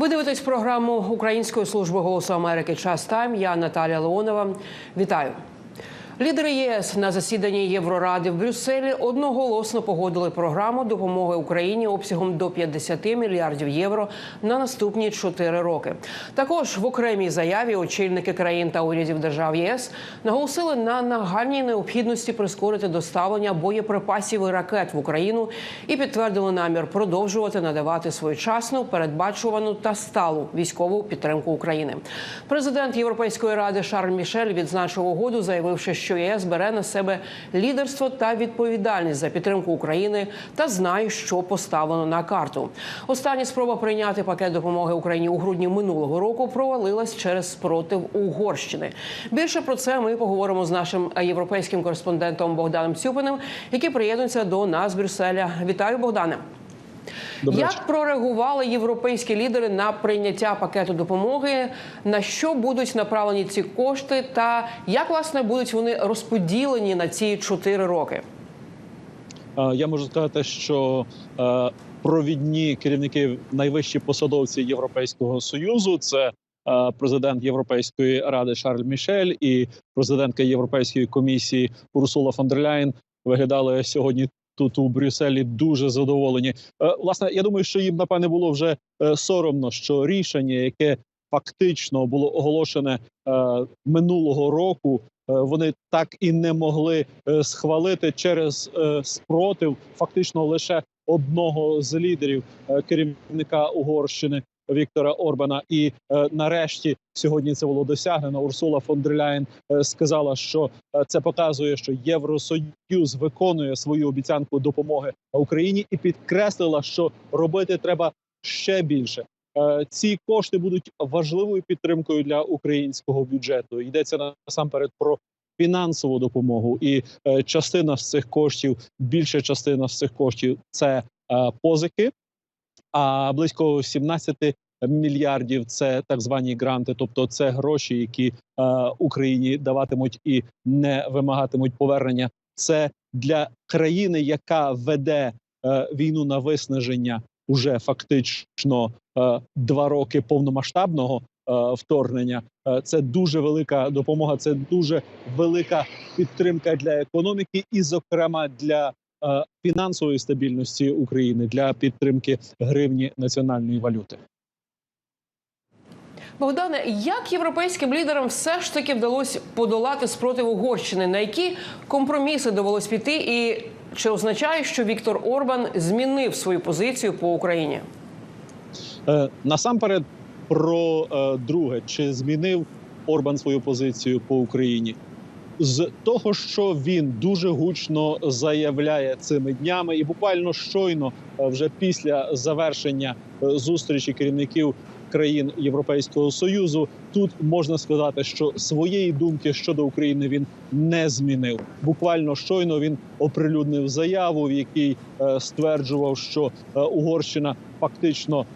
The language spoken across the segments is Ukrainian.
Ви дивитесь програму Української служби голосу Америки Час Тайм. Я Наталя Леонова. Вітаю. Лідери ЄС на засіданні Євроради в Брюсселі одноголосно погодили програму допомоги Україні обсягом до 50 мільярдів євро на наступні 4 роки. Також в окремій заяві очільники країн та урядів держав ЄС наголосили на нагальній необхідності прискорити доставлення боєприпасів і ракет в Україну і підтвердили намір продовжувати надавати своєчасну, передбачувану та сталу військову підтримку України. Президент Європейської ради Шарль Мішель відзначив угоду, заявивши, що ЄС бере на себе лідерство та відповідальність за підтримку України та знає, що поставлено на карту. Остання спроба прийняти пакет допомоги Україні у грудні минулого року провалилась через спротив Угорщини. Більше про це ми поговоримо з нашим європейським кореспондентом Богданом Цюпиним, який приєднується до нас з Брюсселя. Вітаю, Богдане. Доброго Як прореагували європейські лідери на прийняття пакету допомоги? На що будуть направлені ці кошти, та як власне будуть вони розподілені на ці чотири роки? Е, Я можу сказати, що е, провідні керівники, найвищі посадовці Європейського союзу це е, президент Європейської ради Шарль Мішель і президентка Європейської комісії Урсула фон дер Ляєн виглядали сьогодні. Тут у Брюсселі дуже задоволені. Е, Власне, я думаю, що їм напевне було вже е, соромно, що рішення, яке фактично було оголошене е, минулого року, вони так і не могли схвалити через спротив фактично лише одного з лідерів керівника Угорщини Віктора Орбана. І е, нарешті сьогодні це було досягнено. Урсула фон дер Ляєн е, сказала, що е, це показує, що Євросоюз виконує свою обіцянку допомоги Україні, і підкреслила, що робити треба ще більше. Ці кошти будуть важливою підтримкою для українського бюджету. Йдеться насамперед про фінансову допомогу, і частина з цих коштів, більша частина з цих коштів це позики, а близько 17 мільярдів це так звані гранти, тобто це гроші, які е, Україні даватимуть і не вимагатимуть повернення. Це для країни, яка веде е, війну на виснаження уже фактично е, два роки повномасштабного вторгнення. Це дуже велика допомога. Це дуже велика підтримка для економіки, і, зокрема, для фінансової стабільності України для підтримки гривні національної валюти. Богдане, як європейським лідерам все ж таки вдалося подолати спротив Угорщини? На які компроміси довелось піти? І чи означає, що Віктор Орбан змінив свою позицію по Україні? Е, Насамперед, про е, друге, чи змінив Орбан свою позицію по Україні? З того, що він дуже гучно заявляє цими днями, і буквально щойно, е, вже після завершення е, зустрічі керівників країн Європейського союзу, тут можна сказати, що своєї думки щодо України він не змінив. Буквально щойно він оприлюднив заяву, в якій е, стверджував, що Угорщина фактично.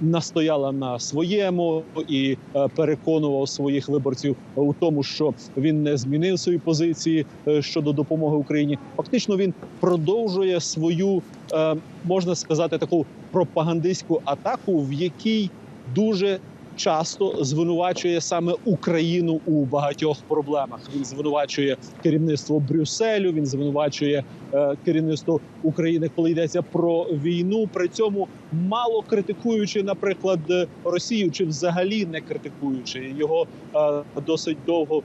Настояла на своєму і е, переконував своїх виборців у тому, що він не змінив свої позиції е, щодо допомоги Україні. Фактично він продовжує свою, е, можна сказати, таку пропагандистську атаку, в якій дуже часто звинувачує саме Україну у багатьох проблемах. Він звинувачує керівництво Брюсселю. Він звинувачує е, керівництво України, коли йдеться про війну. При цьому мало критикуючи, наприклад, Росію чи взагалі не критикуючи його е, досить довго е,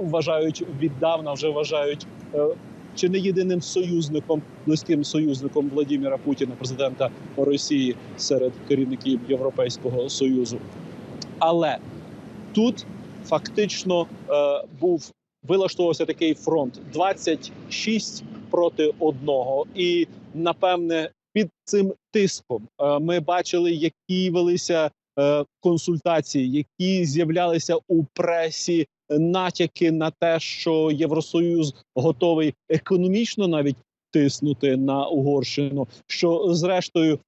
вважають віддавна, вже вважають. Чи не єдиним союзником, близьким союзником Владимира Путіна, президента Росії серед керівників Європейського союзу? Але тут фактично е, був вилаштовувався такий фронт: 26 проти одного, і напевне під цим тиском е, ми бачили, які велися е, консультації, які з'являлися у пресі. Натяки на те, що Євросоюз готовий економічно навіть тиснути на Угорщину, що зрештою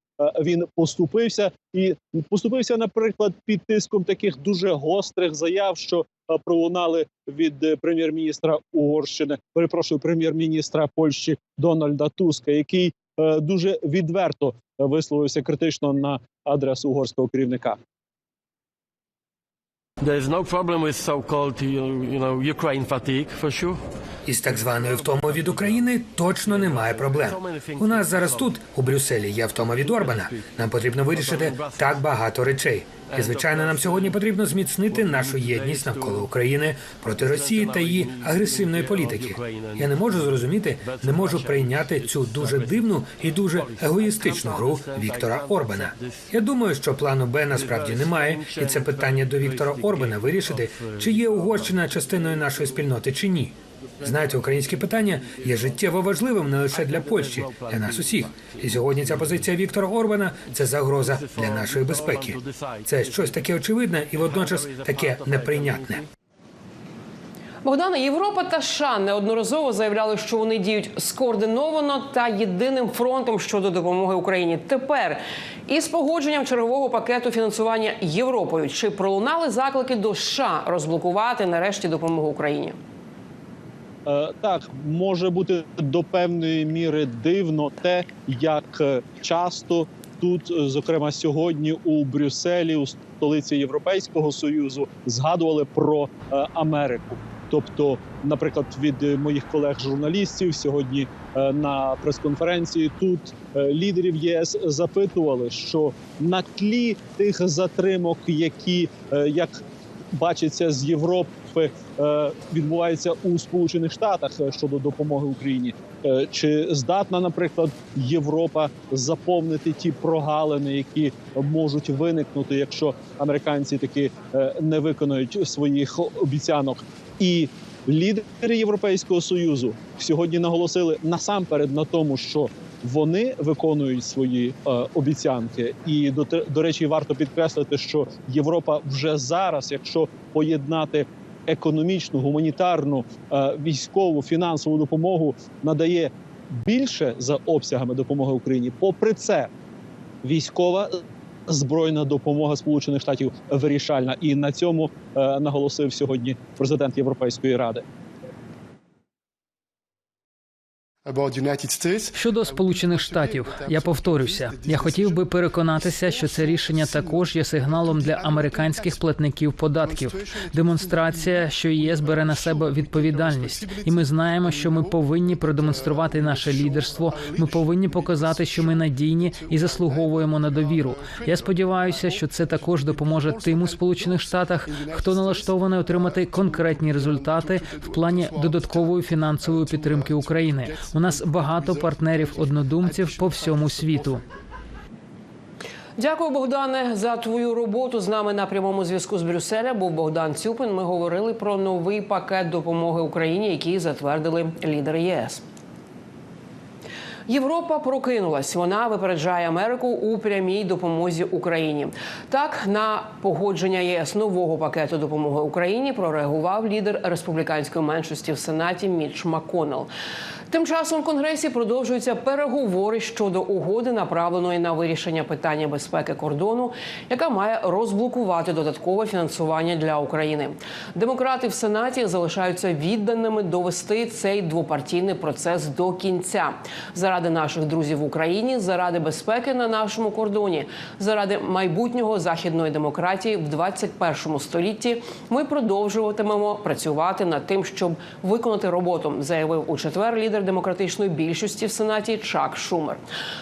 він поступився і поступився, наприклад, під тиском таких дуже гострих заяв, що е, пролунали від е, прем'єр-міністра Угорщини, перепрошую, прем'єр-міністра Польщі Дональда Туска, який е, дуже відверто висловився критично на адресу угорського керівника. There is no problem with so-called, you know, Ukraine fatigue, for sure. Із так званою втомою від України точно немає проблем. У нас зараз тут, у Брюсселі, є втома від Орбана. Нам потрібно вирішити так багато речей. І звичайно, нам сьогодні потрібно зміцнити нашу єдність навколо України проти Росії та її агресивної політики. Я не можу зрозуміти, не можу прийняти цю дуже дивну і дуже егоїстичну гру Віктора Орбана. Я думаю, що плану Б насправді немає, і це питання до Віктора Орбана вирішити, чи є Угорщина частиною нашої спільноти чи ні. Знаєте, українське питання є життєво важливим не лише для Польщі, для нас усіх. І сьогодні ця позиція Віктора Орбана це загроза для нашої безпеки. Це щось таке очевидне і водночас таке неприйнятне. Богдана, Європа та США неодноразово заявляли, що вони діють скоординовано та єдиним фронтом щодо допомоги Україні. Тепер із погодженням чергового пакету фінансування Європою чи пролунали заклики до США розблокувати нарешті допомогу Україні? Е, Так, може бути до певної міри дивно те, як е, часто тут, е, зокрема сьогодні, у Брюсселі, у столиці Європейського союзу, згадували про Америку. Тобто, наприклад, від моїх колег-журналістів сьогодні на прес-конференції тут лідерів ЄС запитували, що на тлі тих затримок, які як бачиться з Європи, е, відбувається у Сполучених Штатах е, щодо допомоги Україні. Е, Чи здатна, наприклад, Європа заповнити ті прогалини, які можуть виникнути, якщо американці таки не виконують своїх обіцянок? І лідери Європейського союзу сьогодні наголосили насамперед на тому, що вони виконують свої е, обіцянки, і до, до речі, варто підкреслити, що Європа вже зараз, якщо поєднати економічну, гуманітарну, е, військову, фінансову допомогу, надає більше за обсягами допомоги Україні. Попри це, військова збройна допомога Сполучених Штатів вирішальна, і на цьому е, наголосив сьогодні президент Європейської ради. Щодо Сполучених Штатів, я повторюся, я хотів би переконатися, що це рішення також є сигналом для американських платників податків. Демонстрація, що ЄС бере на себе відповідальність, і ми знаємо, що ми повинні продемонструвати наше лідерство. Ми повинні показати, що ми надійні і заслуговуємо на довіру. Я сподіваюся, що це також допоможе тим у Сполучених Штатах, хто налаштований отримати конкретні результати в плані додаткової фінансової підтримки України. У нас багато партнерів однодумців по всьому світу. Дякую, Богдане, за твою роботу. З нами на прямому зв'язку з Брюсселя був Богдан Цюпин. Ми говорили про новий пакет допомоги Україні, який затвердили лідери ЄС. Європа прокинулась. Вона випереджає Америку у прямій допомозі Україні. Так на погодження ЄС нового пакету допомоги Україні прореагував лідер республіканської меншості в Сенаті Міч Макконнелл. Тим часом в Конгресі продовжуються переговори щодо угоди, направленої на вирішення питання безпеки кордону, яка має розблокувати додаткове фінансування для України. Демократи в Сенаті залишаються відданими довести цей двопартійний процес до кінця заради наших друзів в Україні, заради безпеки на нашому кордоні, заради майбутнього західної демократії в 21 столітті. Ми продовжуватимемо працювати над тим, щоб виконати роботу, заявив у четвер лідер демократичної більшості в сенаті Чак Шумер.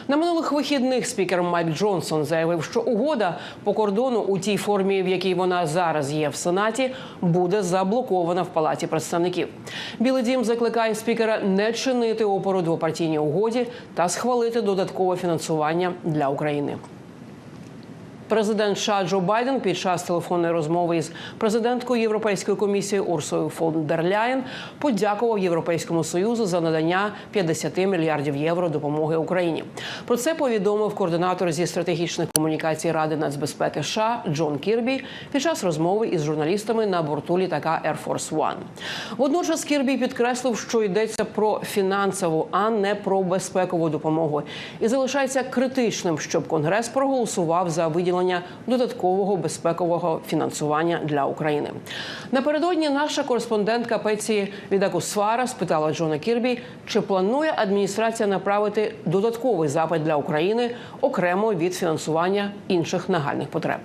На минулих вихідних спікер Майк Джонсон заявив, що угода по кордону у тій формі, в якій вона зараз є в сенаті, буде заблокована в палаті представників. Білий дім закликає спікера не чинити опору двопартійній угоді та схвалити додаткове фінансування для України. Президент США Джо Байден під час телефонної розмови із президенткою Європейської комісії Урсою фон дер Ляєн подякував Європейському союзу за надання 50 мільярдів євро допомоги Україні. Про це повідомив координатор зі стратегічних комунікацій Ради нацбезпеки США Джон Кірбі під час розмови із журналістами на борту літака Air Force One. Водночас Кірбі підкреслив, що йдеться про фінансову, а не про безпекову допомогу, і залишається критичним, щоб Конгрес проголосував за виділення виділення додаткового безпекового фінансування для України. Напередодні наша кореспондентка Пеці Відакусвара спитала Джона Кірбі, чи планує адміністрація направити додатковий запит для України окремо від фінансування інших нагальних потреб.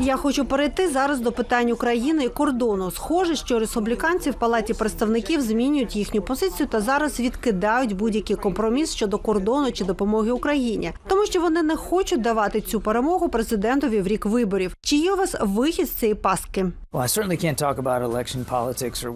Я хочу перейти зараз до питань України і кордону. Схоже, що республіканці в палаті представників змінюють їхню позицію та зараз відкидають будь-який компроміс щодо кордону чи допомоги Україні, тому що вони не хочуть давати цю перемогу президентові в рік виборів. Чи є у вас вихід з цієї пастки?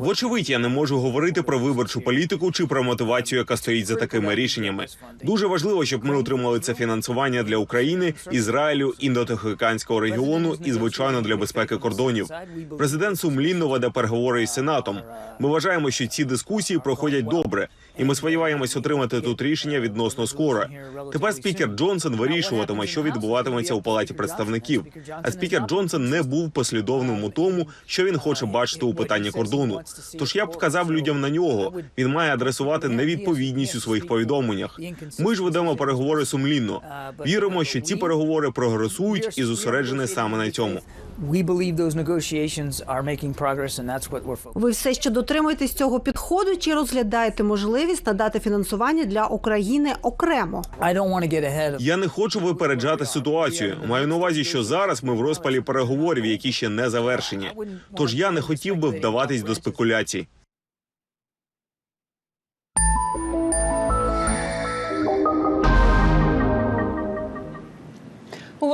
Вочевидь, я не можу говорити про виборчу політику чи про мотивацію, яка стоїть за такими рішеннями. Дуже важливо, щоб ми отримали це фінансування для України, Ізраїлю, індотихоокеанського регіону і звичайно для безпеки кордонів. Президент сумлінно веде переговори із сенатом. Ми вважаємо, що ці дискусії проходять добре, і ми сподіваємось отримати тут рішення відносно скоро. Тепер спікер Джонсон вирішуватиме, що відбуватиметься у палаті представників. А спікер Джонсон не був послідовним у тому, що він хоче бачити у питанні кордону. Тож я б вказав людям на нього. Він має адресувати невідповідність у своїх повідомленнях. Ми ж ведемо переговори сумлінно. Віримо, що ці переговори прогресують і зосереджені саме на цьому. We believe those negotiations are making progress and that's what we're focused. Ви все ще дотримуєтесь цього підходу чи розглядаєте можливість надати фінансування для України окремо? I don't want to get ahead of Я не хочу випереджати ситуацію. Маю на увазі, що зараз ми в розпалі переговорів, які ще не завершені. Тож я не хотів би вдаватись до спекуляцій.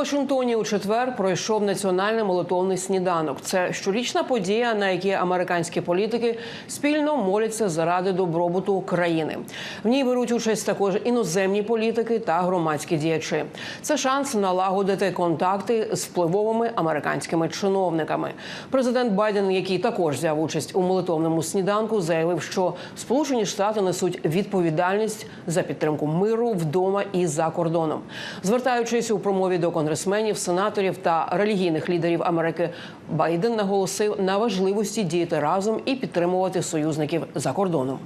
Вашингтоні у четвер пройшов національний молитовний сніданок. Це щорічна подія, на якій американські політики спільно моляться заради добробуту країни. В ній беруть участь також іноземні політики та громадські діячі. Це шанс налагодити контакти з впливовими американськими чиновниками. Президент Байден, який також взяв участь у молитовному сніданку, заявив, що Сполучені Штати несуть відповідальність за підтримку миру вдома і за кордоном, звертаючись у промові до конгресменів, сенаторів та релігійних лідерів Америки, Байден наголосив на важливості діяти разом і підтримувати союзників за кордоном.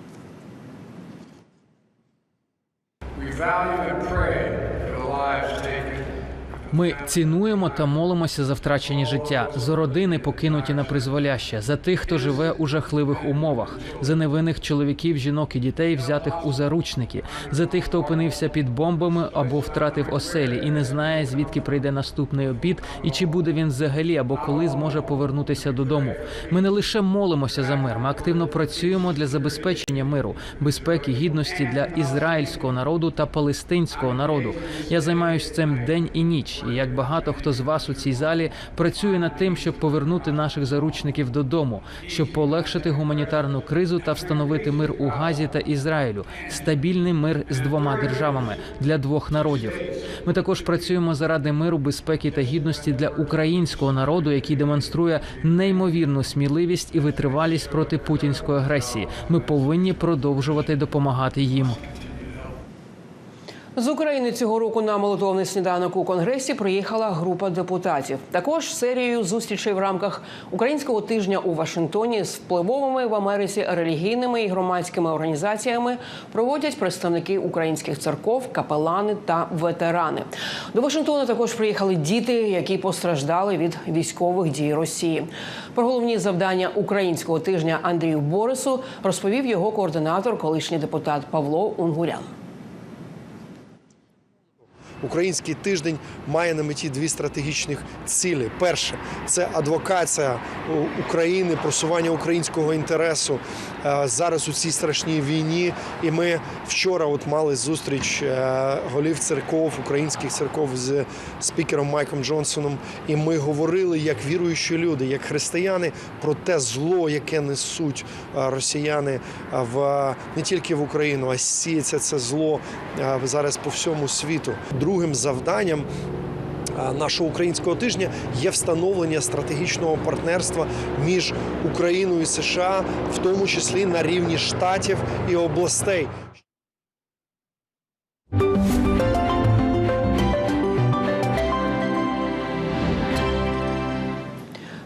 Ми цінуємо та молимося за втрачені життя, за родини, покинуті на призволяще, за тих, хто живе у жахливих умовах, за невинних чоловіків, жінок і дітей, взятих у заручники, за тих, хто опинився під бомбами або втратив оселі і не знає, звідки прийде наступний обід, і чи буде він взагалі або коли зможе повернутися додому. Ми не лише молимося за мир, ми активно працюємо для забезпечення миру, безпеки, гідності для ізраїльського народу та палестинського народу. Я займаюся цим день і ніч. І як багато хто з вас у цій залі працює над тим, щоб повернути наших заручників додому, щоб полегшити гуманітарну кризу та встановити мир у Газі та Ізраїлю, стабільний мир з двома державами для двох народів. Ми також працюємо заради миру, безпеки та гідності для українського народу, який демонструє неймовірну сміливість і витривалість проти путінської агресії. Ми повинні продовжувати допомагати їм. З України цього року на молотовний сніданок у конгресі приїхала група депутатів. Також серією зустрічей в рамках українського тижня у Вашингтоні з впливовими в Америці релігійними і громадськими організаціями проводять представники українських церков, капелани та ветерани. До Вашингтона також приїхали діти, які постраждали від військових дій Росії. Про головні завдання українського тижня Андрію Борису розповів його координатор, колишній депутат Павло Унгурян. Український тиждень має на меті дві стратегічних цілі. Перше це адвокація України, просування українського інтересу е, зараз у цій страшній війні. І ми вчора от мали зустріч е, голів церков, українських церков з спікером Майком Джонсоном. І ми говорили як віруючі люди, як християни, про те зло, яке несуть е, росіяни в не тільки в Україну, а сіється це зло зараз по всьому світу. Другим завданням. Нашого українського тижня є встановлення стратегічного партнерства між Україною і США, в тому числі на рівні штатів і областей.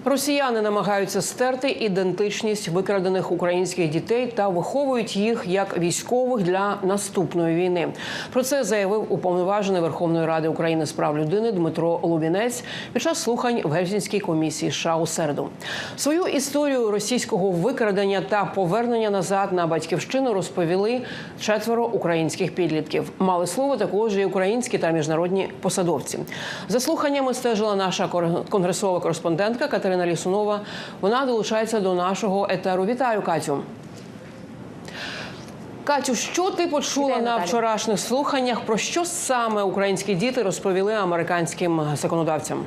Росіяни намагаються стерти ідентичність викрадених українських дітей та виховують їх як військових для наступної війни. Про це заявив уповноважений Верховної Ради України з прав людини Дмитро Лубінець під час слухань в Гельсінській комісії США у середу. Свою історію російського викрадення та повернення назад на батьківщину розповіли четверо українських підлітків. Мали слово також і українські та міжнародні посадовці. За слуханнями стежила наша конгресова кореспондентка Катерина Лісунова. Вона долучається до нашого етеру. Вітаю, Катю. Катю, що ти почула Вітаю, на Наталі. вчорашніх слуханнях? Про що саме українські діти розповіли американським законодавцям?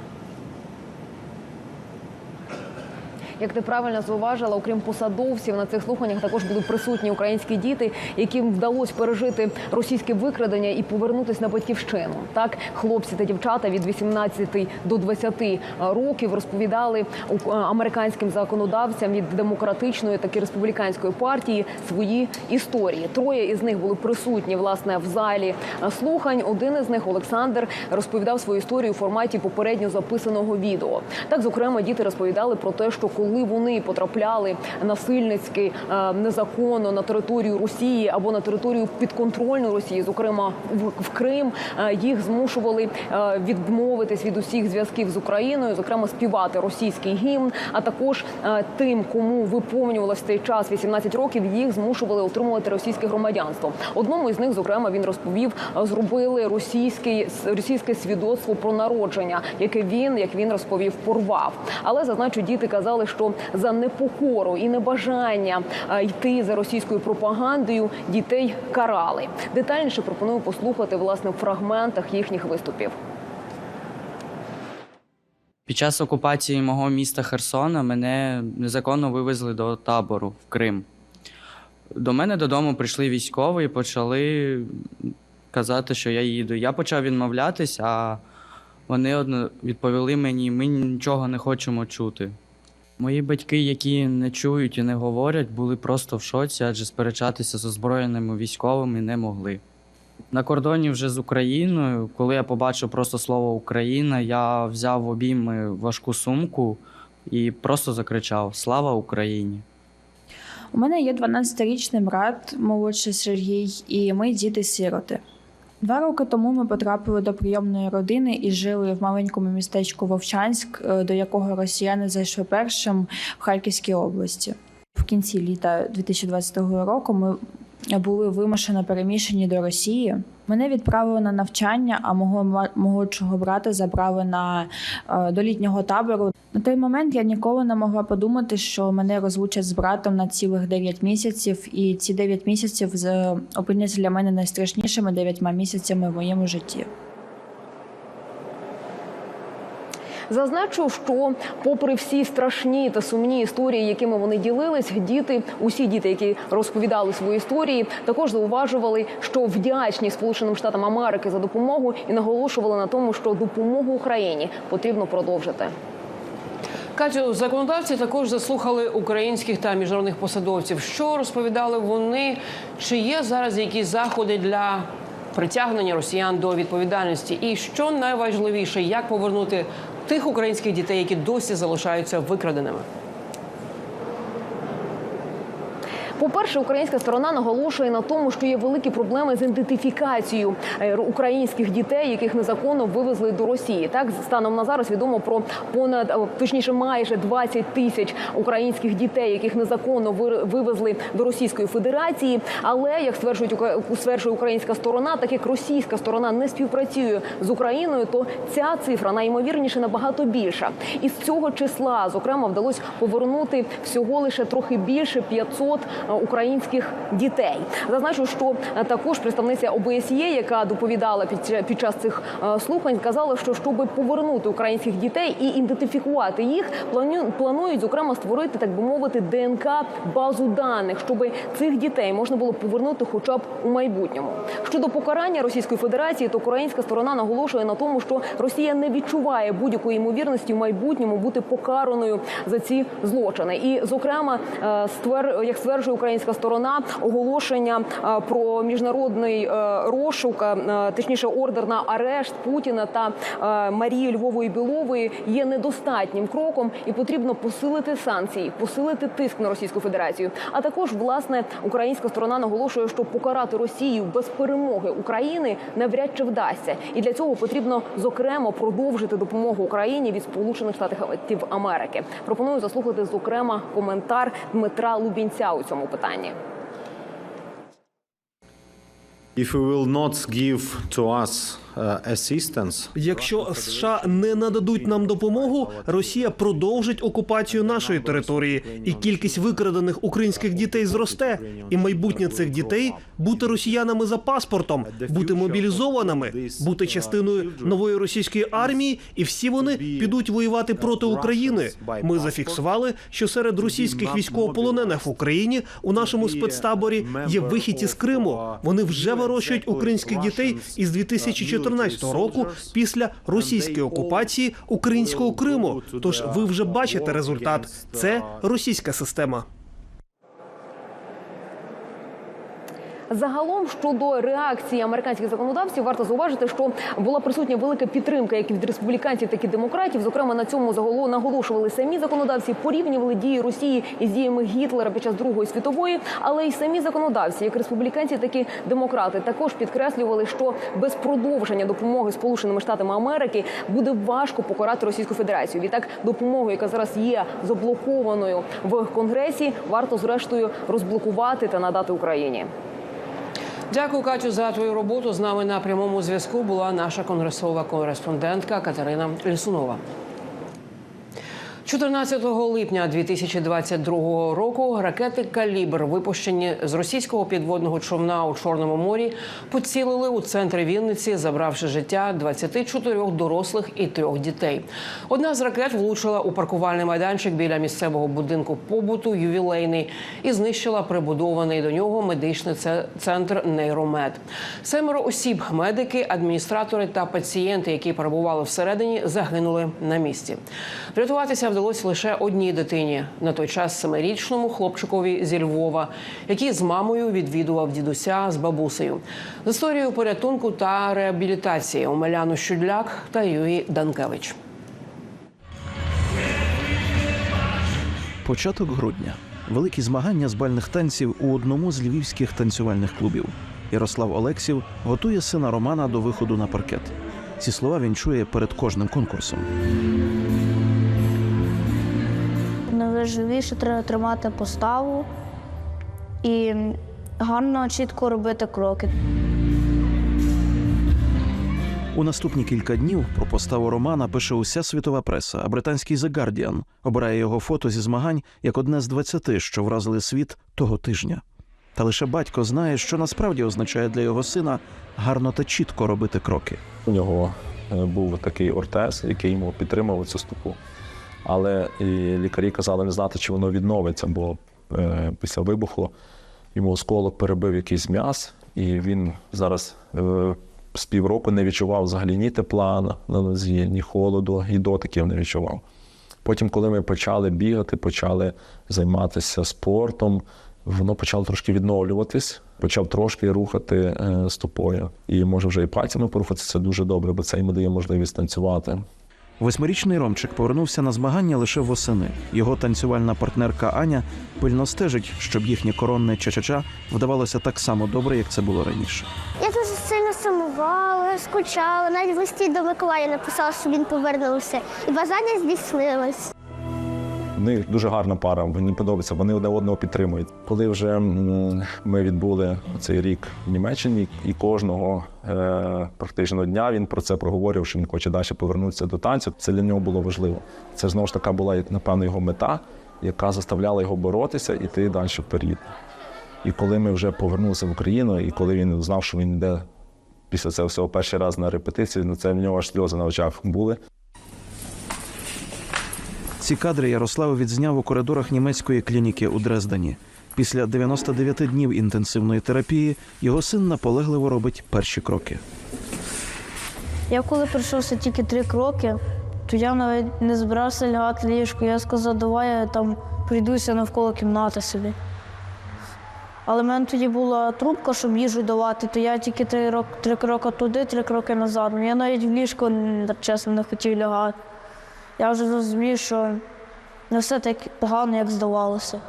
Як ти правильно зауважила, окрім посадовців на цих слуханнях також були присутні українські діти, яким вдалося пережити російське викрадення і повернутися на батьківщину. Так, хлопці та дівчата від 18 до 20 років розповідали у- американським законодавцям від демократичної так і республіканської партії свої історії. Троє із них були присутні власне в залі слухань. Один із них Олександр розповідав свою історію у форматі попередньо записаного відео. Так, зокрема, діти розповідали про те, що коли вони потрапляли насильницьки е, незаконно на територію Росії або на територію підконтрольну Росії, зокрема в, Крим, е, їх змушували е, відмовитись від усіх зв'язків з Україною, зокрема співати російський гімн. А також тим, кому виповнювалось в цей час 18 років, їх змушували отримувати російське громадянство. Одному із них, зокрема, він розповів, зробили російський російське свідоцтво про народження, яке він, як він розповів, порвав. Але зазначу, діти казали, що за непокору і небажання е, йти за російською пропагандою дітей карали. Детальніше пропоную послухати власне в фрагментах їхніх виступів. Під час окупації мого міста Херсона мене незаконно вивезли до табору в Крим. До мене додому прийшли військові і почали казати, що я їду. Я почав відмовлятись, а вони відповіли мені: ми нічого не хочемо чути. Мої батьки, які не чують і не говорять, були просто в шоці, адже сперечатися з озброєними військовими не могли. На кордоні вже з Україною, коли я побачив просто слово Україна, я взяв в обійми важку сумку і просто закричав Слава Україні! У мене є 12-річний брат, молодший Сергій, і ми діти-сироти. Два роки тому ми потрапили до прийомної родини і жили в маленькому містечку Вовчанськ, е, до якого росіяни зайшли першим в Харківській області. В кінці літа 2022 року ми були вимушено переміщені до Росії. Мене відправили на навчання, а мого молодшого брата забрали на е, до літнього табору. На той момент я ніколи не могла подумати, що мене розлучать з братом на цілих 9 місяців, і ці 9 місяців опиняться для мене найстрашнішими 9 місяцями в моєму житті. Зазначу, що, попри всі страшні та сумні історії, якими вони ділились, діти, усі діти, які розповідали свої історії, також зауважували, що вдячні Сполученим Штатам Америки за допомогу і наголошували на тому, що допомогу Україні потрібно продовжити. Катю, законодавці також заслухали українських та міжнародних посадовців. Що розповідали вони? Чи є зараз якісь заходи для притягнення росіян до відповідальності? І що найважливіше, як повернути тих українських дітей, які досі залишаються викраденими? По-перше, українська сторона наголошує на тому, що є великі проблеми з ідентифікацією е, українських дітей, яких незаконно вивезли до Росії. Так станом на зараз відомо про понад е, точніше майже 20 тисяч українських дітей, яких незаконно вивезли до Російської Федерації. Але як стверджують стверджує українська сторона, так як російська сторона не співпрацює з Україною, то ця цифра найімовірніше набагато більша. Із цього числа, зокрема, вдалося повернути всього лише трохи більше 500 українських дітей. Зазначу, що е, також представниця ОБСЄ, яка доповідала під, під час цих е, слухань, сказала, що щоб повернути українських дітей і ідентифікувати їх, плану- планують зокрема створити, так би мовити, ДНК базу даних, щоб цих дітей можна було повернути, хоча б у майбутньому. Щодо покарання Російської Федерації, то українська сторона наголошує на тому, що Росія не відчуває будь-якої ймовірності в майбутньому бути покараною за ці злочини. І, зокрема, е, як стверджує українська сторона оголошення е, про міжнародний е, розшук, е, точніше ордер на арешт Путіна та Марії Львової Білової є недостатнім кроком, і потрібно посилити санкції, посилити тиск на Російську Федерацію. А також власне українська сторона наголошує, що покарати Росію без перемоги України навряд чи вдасться, і для цього потрібно зокрема продовжити допомогу Україні від Сполучених Штатів Америки. Пропоную заслухати зокрема коментар Дмитра Лубінця у цьому питанні. If we will not give to us uh, assistance, Якщо США не нададуть нам допомогу, Росія продовжить окупацію нашої території, і кількість викрадених українських дітей зросте. І майбутнє цих дітей бути росіянами за паспортом, бути мобілізованими, бути частиною нової російської армії, і всі вони підуть воювати проти України. Ми зафіксували, що серед російських військовополонених в Україні у нашому спецтаборі є вихід із Криму. Вони вже вирощують українських дітей із 2014 року після російської окупації українського Криму. Тож ви вже бачите результат. Це російська система. Загалом щодо реакції американських законодавців, варто зауважити, що була присутня велика підтримка як від республіканців, так і демократів. Зокрема, на цьому заголо наголошували самі законодавці, порівнювали дії Росії із діями Гітлера під час Другої світової, але й самі законодавці, як республіканці, так і демократи, також підкреслювали, що без продовження допомоги Сполученими Штатами Америки буде важко покарати Російську Федерацію. Відтак, допомогу, яка зараз є заблокованою в Конгресі, варто зрештою розблокувати та надати Україні. Дякую, Катю, за твою роботу. З нами на прямому зв'язку була наша конгресова кореспондентка Катерина Лісунова. 14 липня 2022 року ракети Калібр, випущені з російського підводного човна у Чорному морі, поцілили у центрі Вінниці, забравши життя 24 дорослих і трьох дітей. Одна з ракет влучила у паркувальний майданчик біля місцевого будинку побуту ювілейний і знищила прибудований до нього медичний центр нейромед. Семеро осіб, медики, адміністратори та пацієнти, які перебували всередині, загинули на місці. Врятуватися вдалося лише одній дитині на той час семирічному хлопчикові зі Львова, який з мамою відвідував дідуся з бабусею. З історією порятунку та реабілітації Омеляну Щудляк та Юрій Данкевич. Початок грудня. Великі змагання з бальних танців у одному з львівських танцювальних клубів. Ярослав Олексів готує сина Романа до виходу на паркет. Ці слова він чує перед кожним конкурсом. Найважливіше треба тримати поставу і гарно, чітко робити кроки. У наступні кілька днів про поставу Романа пише уся світова преса, а британський The Guardian обирає його фото зі змагань як одне з 20, що вразили світ того тижня. Та лише батько знає, що насправді означає для його сина гарно та чітко робити кроки. У нього е, був такий ортез, який йому підтримував цю стопу. Але лікарі казали не знати, чи воно відновиться, бо е, після вибуху йому осколок перебив якийсь м'яз, і він зараз е, з півроку не відчував взагалі ні тепла на- на нозі, ні холоду, і дотиків не відчував. Потім, коли ми почали бігати, почали займатися спортом, воно почало трошки відновлюватись, почав трошки рухати е, стопою. І може вже і пальцями порухатися, це дуже добре, бо це йому дає можливість танцювати. Восьмирічний Ромчик повернувся на змагання лише восени. Його танцювальна партнерка Аня пильно стежить, щоб їхнє коронне ча-ча-ча вдавалося так само добре, як це було раніше. Я дуже сильно сумувала, скучала. Навіть листі до Миколая написала, що він повернувся. І бажання здійснилось. В них дуже гарна пара, мені подобається, вони одне одного підтримують. Коли вже ми відбули цей рік в Німеччині, і кожного е, практично дня він про це проговорив, що він хоче далі повернутися до танцю. Це для нього було важливо. Це знову ж така була, напевно, його мета, яка заставляла його боротися і йти далі вперед. І коли ми вже повернулися в Україну, і коли він знав, що він йде після цього всього перший раз на репетицію, ну це в нього аж сльози на очах були. Ці кадри Ярослав відзняв у коридорах німецької клініки у Дрездені. Після 99 днів інтенсивної терапії його син наполегливо робить перші кроки. Я коли пройшовся тільки три кроки, то я навіть не збирався лягати в ліжко. Я сказав, давай я там прийдуся навколо кімнати собі. Але в мене тоді була трубка, щоб їжу давати, то я тільки три роки, три кроки туди, три кроки назад. Я навіть в ліжко м, чесно не хотів лягати. Я вже зрозумів, що не все так погано, як здавалося.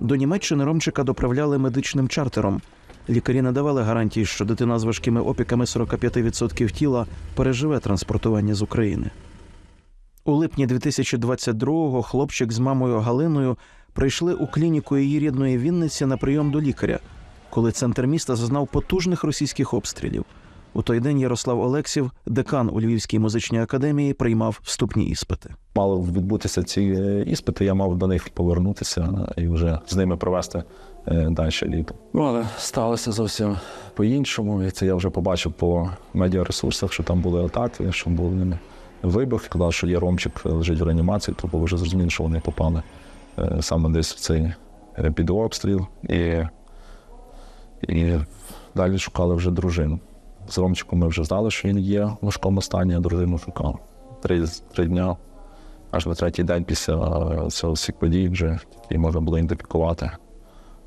До Німеччини Ромчика доправляли медичним чартером. Лікарі не давали гарантій, що дитина з важкими опіками 45% тіла переживе транспортування з України. У липні 2022-го хлопчик з мамою Галиною прийшли у клініку її рідної Вінниці на прийом до лікаря, коли центр міста зазнав потужних російських обстрілів. У той день Ярослав Олексів, декан у Львівській музичній академії, приймав вступні іспити. Мали відбутися ці е, іспити, я мав до них повернутися і вже з ними провести е, далі літо. Ну, але сталося зовсім по-іншому. І це я вже побачив по медіаресурсах, що там були атаки, що були вибухи. Казали, що є Ромчик лежить в реанімації, то вже зрозуміло, що вони попали е, саме десь в цей е, під обстріл. І, і далі шукали вже дружину. З Ромчиком ми вже знали, що він є в важкому стані, а дружину шукали. Три, три дня, аж на третій день після е, цього всіх подій вже і можна було ідентифікувати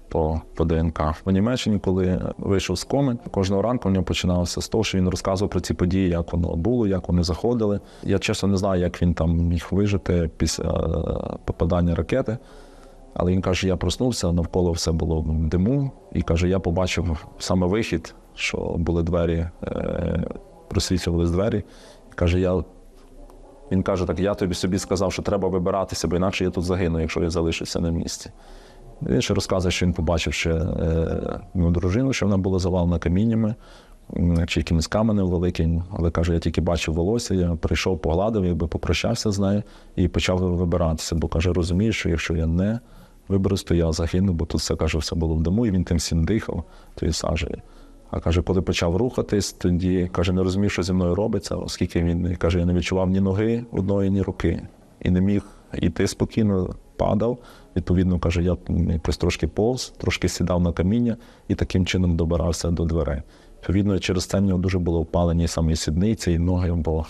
по, по ДНК. В Німеччині, коли вийшов з коми, кожного ранку в нього починалося з того, що він розказував про ці події, як воно було, як вони заходили. Я чесно не знаю, як він там міг вижити після е, попадання ракети. Але він каже: я проснувся, навколо все було в диму, і каже, я побачив саме вихід, що були двері, е, двері. І каже, я. Він каже, так я тобі собі сказав, що треба вибиратися, бо інакше я тут загину, якщо я залишуся на місці. Він ще розказує, що він побачив ще е, ну, дружину, що вона була завалена каміннями чи якимось каменем великим. Але каже, я тільки бачив волосся, я прийшов, погладив, якби попрощався з нею і почав вибиратися. Бо каже, розумію, що якщо я не виберусь, то я загину, бо тут все каже, все було в диму, і він тим всім дихав, тою сажею. А каже, коли почав рухатись, тоді каже, не розумів, що зі мною робиться, оскільки він каже, я не відчував ні ноги одної, ні руки. І не міг йти спокійно, падав. Відповідно, каже, я якось трошки повз, трошки сідав на каміння і таким чином добирався до дверей. Відповідно, через це в нього дуже було впалені саме сідниці, і ноги, бо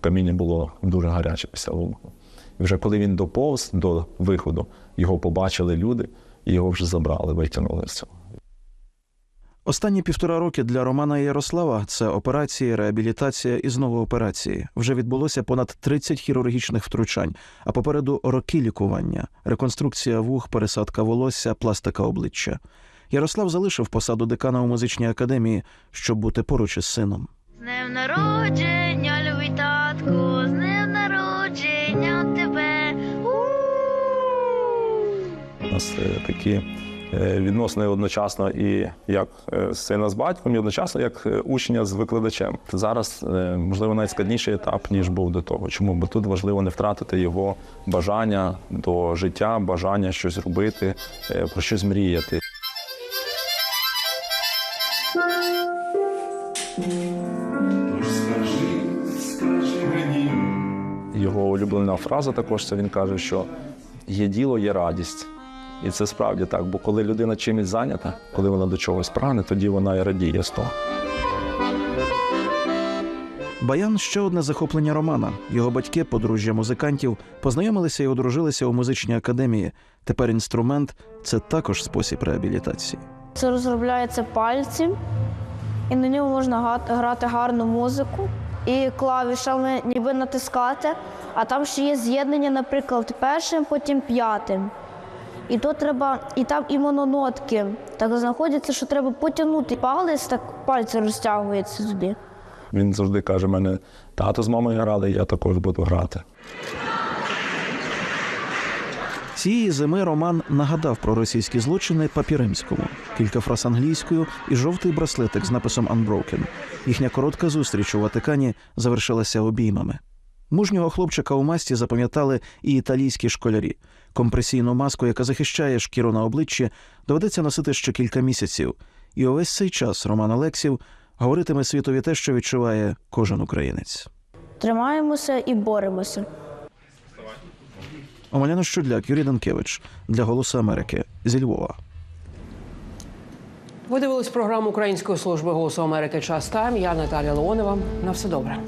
камінні було дуже гаряче після вибуху. І вже коли він доповз до виходу, його побачили люди, і його вже забрали, витягнули з цього. Останні півтора роки для Романа Ярослава це операції, реабілітація і знову операції. Вже відбулося понад 30 хірургічних втручань, а попереду роки лікування, реконструкція вух, пересадка волосся, пластика обличчя. Ярослав залишив посаду декана у музичній академії, щоб бути поруч із сином. З днем народження, любий татку, з днем нас е, такі е, відносини одночасно і як е, сина з батьком, і одночасно як учня з викладачем. Зараз можливо найскладніший етап ніж був до того. Чому? Бо тут важливо не втратити його бажання до життя, бажання щось робити, про щось мріяти. Його улюблена фраза також це він каже, що є діло, є радість. І це справді так, бо коли людина чимось зайнята, коли вона до чогось прагне, тоді вона і радіє з того. Баян ще одне захоплення Романа. Його батьки, подружжя музикантів, познайомилися і одружилися у музичній академії. Тепер інструмент це також спосіб реабілітації. Це розробляється пальці, і на ньому можна грати гарну музику. І клавішами ніби натискати, а там ще є з'єднання, наприклад, першим, потім п'ятим. І то треба, і там і мононотки так знаходяться, що треба потягнути палець, так пальці розтягуються сюди. Він завжди каже: мене тато з мамою грали, я також буду грати. Цієї зими Роман нагадав про російські злочини Папіримському, кілька фраз англійською і жовтий браслетик з написом Unbroken. Їхня коротка зустріч у Ватикані завершилася обіймами. Мужнього хлопчика у масті запам'ятали і італійські школярі. Компресійну маску, яка захищає шкіру на обличчі, доведеться носити ще кілька місяців. І увесь цей час Роман Олексів говоритиме світові те, що відчуває кожен українець. Тримаємося і боремося. Омеляна Щудляк, Юрій Данкевич для Голосу Америки зі Львова. Ви дивились програму Української служби голосу Америки Час Тайм. Я Наталія Леонова. На все добре.